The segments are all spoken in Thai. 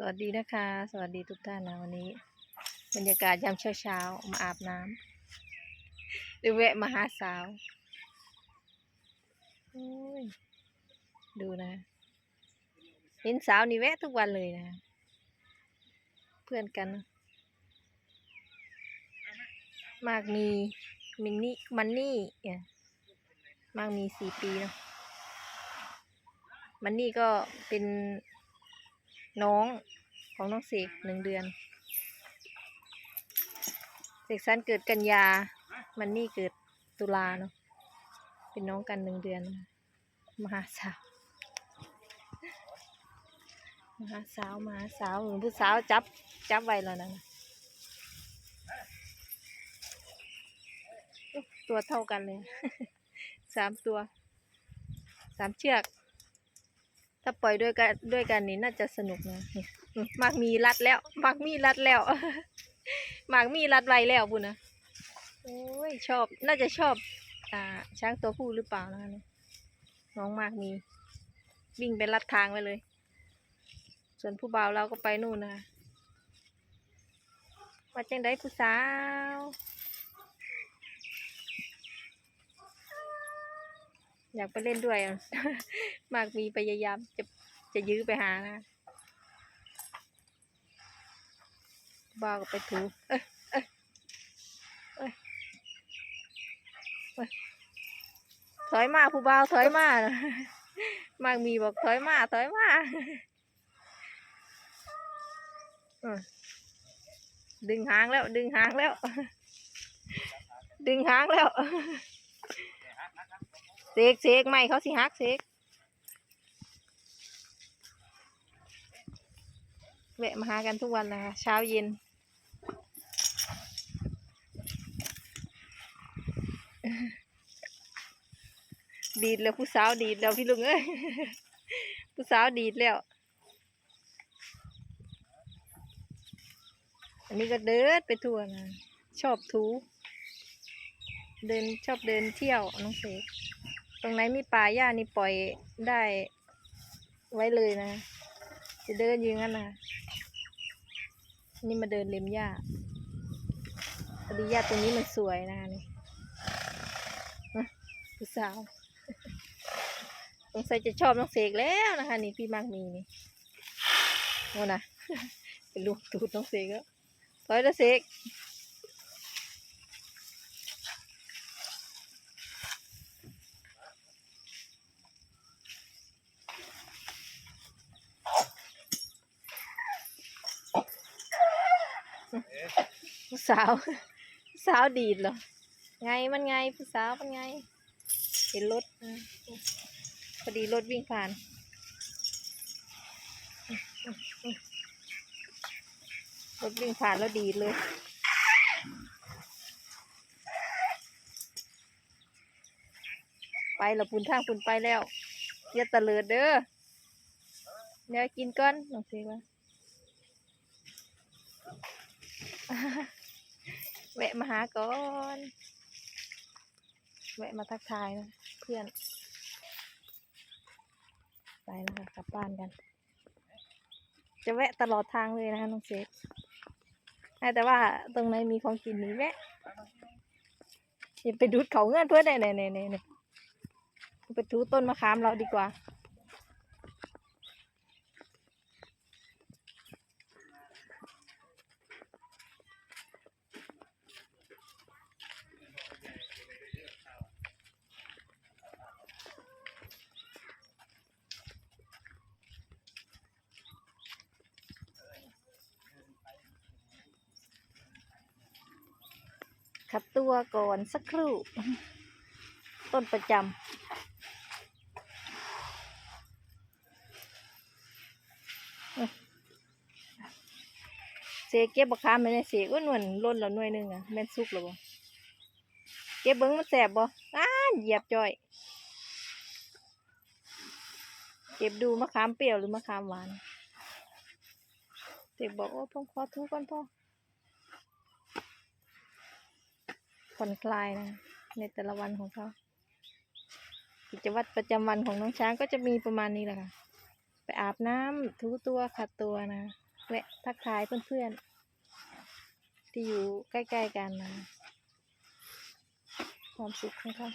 สวัสดีนะคะ สวัสดีทุกท่านนะวันนี้ บรรยากาศยามเช้าเช้าๆมาอาบน้ำหรือแวะมาหาสาวโอ้ยดูนะเห็นสาวนี่แวะทุกวันเลยนะ เพื่อนกัน มากมีมินนี่มันนี่เนี่ยมากมีสี่ปีเนาะมันนี่ก็เป็น น้องของน้องเสกหนึ่งเดือน เสกสันเกิดกันยา มันนี่เกิดตุลาเนาะ เป็นน้องกันหนึ่งเดือน มหาสาว มหาสาวมหาสาวหมือนผู้สาวจับจับไว้แล้วนะตัวเท่ากันเลย สามตัว สามเชือก ถ้าปล่อยด้วยกันด้วยกันนี่น่าจะสนุกนะมากมีรัดแล้วมากมีรัดแล้วมากมีรัดไว้แล้วบุญนะโอ้ยชอบ น่าจะชอบ อ่า ช้างตัวผู้หรือเปล่านะคะเนี่ยน้องมากมีวิ่งไปลัดทางไปเลย ส่วนผู้บ่าวเราก็ไปนู่นนะคะว่าจังได้ผู้สาว อยากไปเล่นด้วยอะมากมีพยายามจะจะยื้อไปหานะบ้าวก็ไปถูเอ้ยเอ้ยเอ้ยเอ้ยถอยมาผู้บ่าวถอยมานะมากมีบอกถอยมาถอยมาเออดึงหางแล้ว ดึงหางแล้ว ดึงหางแล้ว เสกเสกไม่เขาสิฮักเสกแวะมาหากันทุกวันนะคะเช้าเย็น ดีดแล้วผู้สาวดีดแล้วพี่ลุงเอ้ยผู้สาวดีดแล้ว อันนี้ก็เดินไปทั่วนะชอบถูเดินชอบเดินเที่ยวน้องเสก ตรงไหนมีป่าหญ้านี่ปล่อยได้ไว้เลยนะ จะเดินอยิงนั้นนะนี่มาเดินเล็มหญ้าพอดีหญ้าตรงนี้มันสวยนะนี่ฮะผู้สาวสงสัยจะชอบน้องเสกแล้วนะคะ นี่พี่มากมีนี่โน่นนะเป็นลูกตูดน้องเสกแล้วถอยแล้วเสก สาว สาวดีดเหรอ ไงมันไงผู้สาวมันไง เห็นรถพอดีรถวิ่งผ่านรถวิ่งผ่านแล้วดีดเลยไปและปุ่นทางปุ่นไปแล้วอย่าตะเลิดเด้อเดี๋ยวกินก่อนน้องเสกว่า แวะมาหาก่อน แวะมาทักทายนะเพื่อน ไปแล้วค่ะกลับบ้านกัน จะแวะตลอดทางเลยนะคะน้องเซฟแต่ว่าตรงไหนมีของกินนี้แวะอย่าไปดูดเขาเงื่อนเพื่อนเนี่ยเนี่ยเนี่ยไปทูต้นมะขามเราดีกว่า ขัดตัวก่อนสักครู่ ต้นประจำเสกเก็บบักขามไม่ได้เสกอ้วนวนๆล้นแล้วหน่วยหนึงอะแม่นสุกแล้วบ่เก็บเบิ้งมันแสบบ่อ้าเหยียบจ่อยเก็บดูมะขามเปรี้ยวหรือมะขามหวานเสกบอกโอ้พ่อขอทุกก่อนพ่อ ผ่อนคลายนะ ในแต่ละวันของเขากิจวัตรประจำวันของน้องช้างก็จะมีประมาณนี้แหละค่ะ ไปอาบน้ำถูตัวขัดตัวนะแวะทักทายเพื่อนๆ ที่อยู่ใกล้ ๆ กันนะ ความสุขของเขา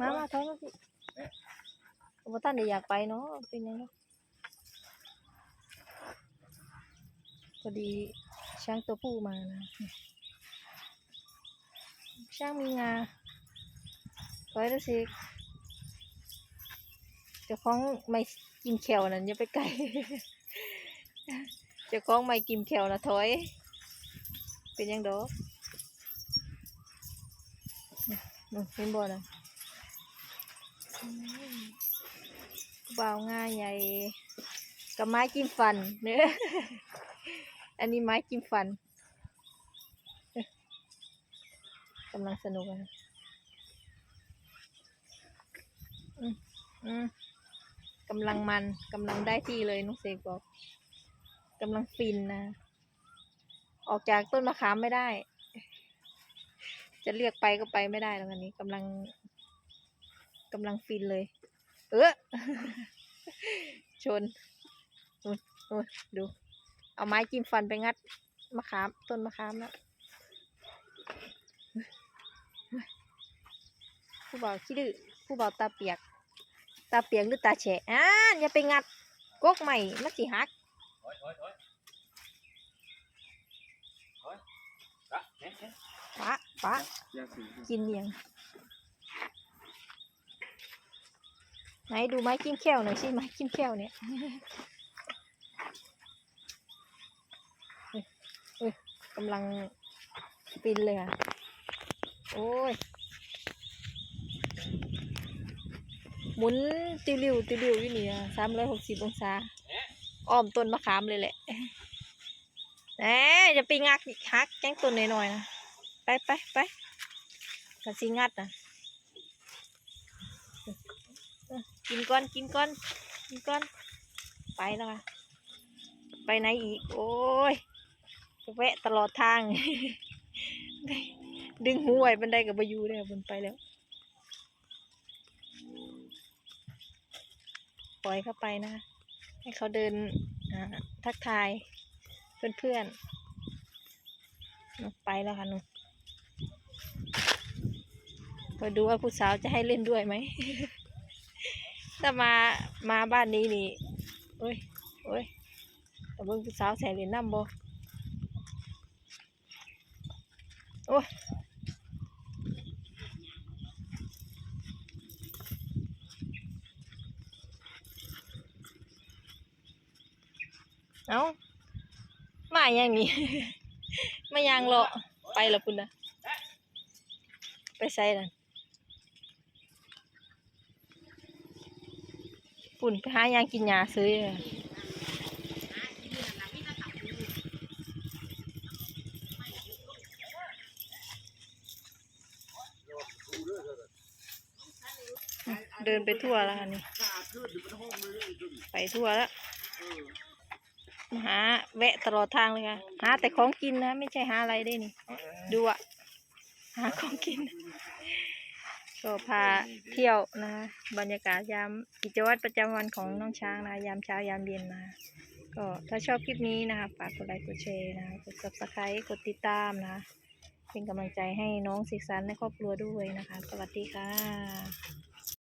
มามาท้องมาพี่ว่าท่านได้อยากไปเนาะเป็นยังไงพอดีช้างตัวผู้มานะ ช้างมีงาไว้แล้สิเจ้าของไม่กินแขวนั่นอย่าไปไกลเจ้าของไม่กินแขวนะถอย เป็นยังดอกนู่นเห็นบ่นะ เบาง่ายใหญ่กับไม้จิ้มฟันเนื้ออันนี้ไม้จิ้มฟันกำลังสนุกอะอืมอืมกำลังมันกำลังได้ที่เลยน้องเสกบอกกำลังฟินนะ ออกจากต้นมะขามไม่ได้ จะเรียกไปก็ไปไม่ได้แล้วอันนี้กำลัง กำลังฟินเลย เออชนนู่นนู่นดู เอาไม้จิ้มฟันไปงัดมะขาม ต้นมะขามแล้วผู้บ่าวขี้ดื้อผู้บ่าวตาเปียก ตาเปียกหรือตาแฉะอ่าอย่าไปงัดกกใหม่มันสิหักปะปะยากินเนียง ไหนดูไม้จิ้มแก้วหน่อยสิไม้จิ้มแก้วเนี่ยเอ้ยเอ้ยกำลังปินเลยค่ะ โอ้ย หมุนติวริวติวริวอยู่นี่สามร้อยหกสิบองศา อ้อมต้นมะขามเลยแหละแหมจะไปงักอีกฮักแก้งต้นหน่อยๆนะ ไปไปไปกันสิงัดนะเออ กินก้อนกินก้อนกินก้อน ไปแล้วค่ะไปไหนอีก โอ้ยแวะตลอดทาง ดึงหูไว้บันไดกับบายูเลยบนไปแล้ว ปล่อยเข้าไปนะคะให้เขาเดินทักทาย เพื่อนๆนไปแล้วค่ะหนุมาดูว่าผู้สาวจะให้เล่นด้วยไหม ถ้ามามาบ้านนี้นี่โอ้ยโอ้ยแต่เบิ่งผู้สาวใส่เหรียญน้ำบ่โอ้ยเอามาอย่างนี้ มายังรอไปและปุ่นะไปใส่ละ ปุ่นไปหายังกินหญ้าซื้อเลยเดินไปทั่วแล้วค่ะนี่ ไปทั่วแล้วหาแวะตลอดทางเลยค่ะ หาแต่ของกินนะ ไม่ใช่หาอะไรได้นี่ ดูอะหาของกิน ก็พาเที่ยวนะบรรยากาศยามกิจวัตรประจำวันของน้องช้างนะยามเช้ายามเย็นนะก็ถ้าชอบคลิปนี้นะคะฝากกดไลค์กดแชร์นะกด subscribe กดติดตามนะ เป็นกำลังใจให้น้องสิกสันในครอบครัวด้วยนะคะ สวัสดีค่ะ